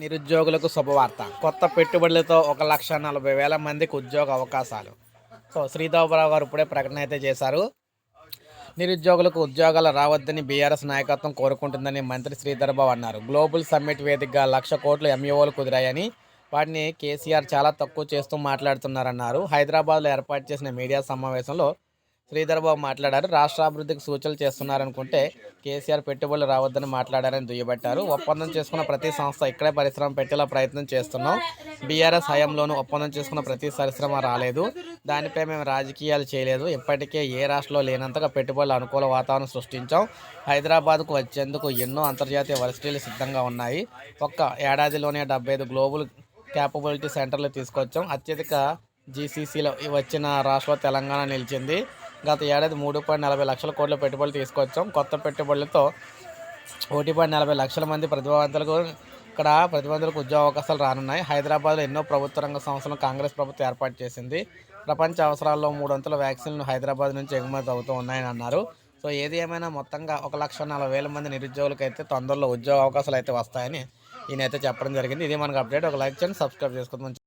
నిరుద్యోగులకు శుభవార్త. కొత్త పెట్టుబడులతో ఒక లక్ష నలభై వేల మందికి ఉద్యోగ అవకాశాలు. సో శ్రీధరరావు గారు ఇప్పుడే ప్రకటన అయితే చేశారు. నిరుద్యోగులకు ఉద్యోగాలు రావద్దని బీఆర్ఎస్ నాయకత్వం కోరుకుంటుందని మంత్రి శ్రీధర్బాబు అన్నారు. గ్లోబల్ సమ్మిట్ వేదికగా లక్ష కోట్లు ఎంఈఓలు కుదిరాయని వాటిని కేసీఆర్ చాలా తక్కువ చేస్తూ మాట్లాడుతున్నారన్నారు. హైదరాబాద్లో ఏర్పాటు చేసిన మీడియా సమావేశంలో శ్రీధర్బాబు మాట్లాడారు. రాష్ట్రాభివృద్ధికి సూచనలు చేస్తున్నారనుకుంటే కేసీఆర్ పెట్టుబడులు రావద్దని మాట్లాడారని దుయ్యబట్టారు. ఒప్పందం చేసుకున్న ప్రతి సంస్థ ఇక్కడే పరిశ్రమ పెట్టేలా ప్రయత్నం చేస్తున్నాం. బీఆర్ఎస్ హయాంలోనూ ఒప్పందం చేసుకున్న ప్రతి పరిశ్రమ రాలేదు. దానిపై మేము రాజకీయాలు చేయలేదు. ఇప్పటికే ఏ రాష్ట్రంలో లేనంతగా పెట్టుబడుల అనుకూల వాతావరణం సృష్టించాం. హైదరాబాద్కు వచ్చేందుకు ఎన్నో అంతర్జాతీయ వర్సిటీలు సిద్ధంగా ఉన్నాయి. ఒక్క ఏడాదిలోనే డెబ్బై ఐదు గ్లోబల్ క్యాపబిలిటీ సెంటర్లు తీసుకొచ్చాం. అత్యధిక జీసీసీలో వచ్చిన రాష్ట్రంలో తెలంగాణ నిలిచింది. గత ఏడాది మూడు పాయింట్ నలభై లక్షల కోట్ల పెట్టుబడులు తీసుకొచ్చాం. కొత్త పెట్టుబడులతో ఒకటి పాయింట్ నలభై లక్షల మంది ప్రతిభావంతులకు ఇక్కడ ప్రతిభావంతులకు ఉద్యోగ అవకాశాలు రానున్నాయి. హైదరాబాద్లో ఎన్నో ప్రభుత్వ రంగ సంస్థలను కాంగ్రెస్ ప్రభుత్వం ఏర్పాటు చేసింది. ప్రపంచ అవసరాల్లో మూడొంతుల వ్యాక్సిన్లు హైదరాబాద్ నుంచి ఎగుమతి అవుతూ ఉన్నాయని అన్నారు. సో ఏది ఏమైనా మొత్తంగా ఒక లక్ష నలభై వేల మంది నిరుద్యోగులకు అయితే తొందరలో ఉద్యోగ అవకాశాలు అయితే వస్తాయని ఈయన అయితే చెప్పడం జరిగింది. ఇది మనకు అప్డేట్. ఒక లైక్ చేయండి సబ్స్క్రైబ్ చేసుకోండి